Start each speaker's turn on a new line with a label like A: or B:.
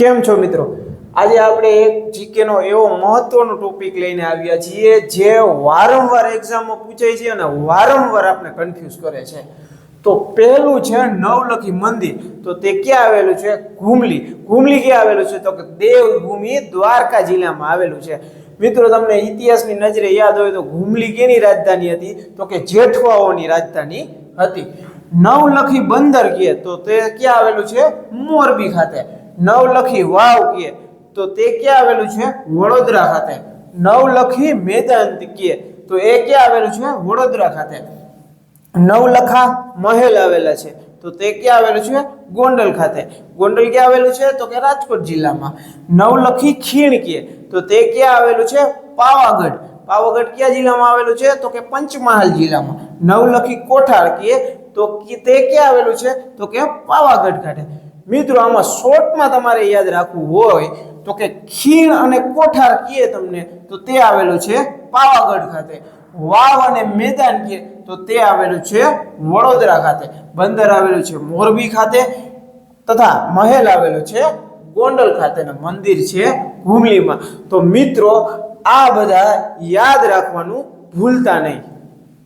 A: કેમ છો મિત્રો? આજે આપણે એક જીકેનો એવો મહત્વનો ટોપિક લઈને આવ્યા છીએ, જે વારંવાર એક્ઝામમાં પૂછાય છે અને વારંવાર આપણે કન્ફ્યુઝ કરે છે. તો પહેલું છે નવલખી મંદિર. તો તે ક્યાં આવેલું છે? ઘુમલી. ઘુમલી ક્યાં આવેલું છે? તો કે દેવભૂમિ દ્વારકા જિલ્લામાં આવેલું છે. મિત્રો, તમને ઇતિહાસની નજરે યાદ હોય તો ઘુમલી કેની રાજધાની હતી? તો કે જેઠવાઓની રાજધાની હતી. નવલખી બંદર કહે તો તે ક્યાં આવેલું છે? મોરબી ખાતે. નવલખી વાવ કહે તો તે ક્યાં આવેલું છે? વડોદરા ખાતે. નવલખી મેદાન કહે તો એ ક્યાં આવેલું છે? વડોદરા ખાતે. નવલખા મહેલ આવેલા છે, તો તે ક્યાં આવેલું છે? ગોંડલ ખાતે. ગોંડલ ક્યાં આવેલું છે? તો કે રાજકોટ જિલ્લામાં. નવલખી ખીણ કહે તો તે ક્યાં આવેલું છે? પાવાગઢ. પાવાગઢ કયા જિલ્લામાં આવેલું છે? તો કે પંચમહાલ જિલ્લામાં. નવલખી કોઠાર કહે તો કે- તે ક્યાં આવેલું છે? તો કે પાવાગઢ ખાતે. મિત્રો, આમાં શોર્ટમાં તમારે યાદ રાખવું હોય તો કે ખીણ અને કોઠાર કહે તમને, તો તે આવેલું છે પાવાગઢ ખાતે. વાવ અને મેદાન કહે તો તે આવેલું છે વડોદરા ખાતે. બંદર આવેલું છે મોરબી ખાતે તથા મહેલ આવેલો છે ગોંડલ ખાતેના મંદિર છે ઘુમલીમાં. તો મિત્રો, આ બધા યાદ રાખવાનું ભૂલતા નહીં.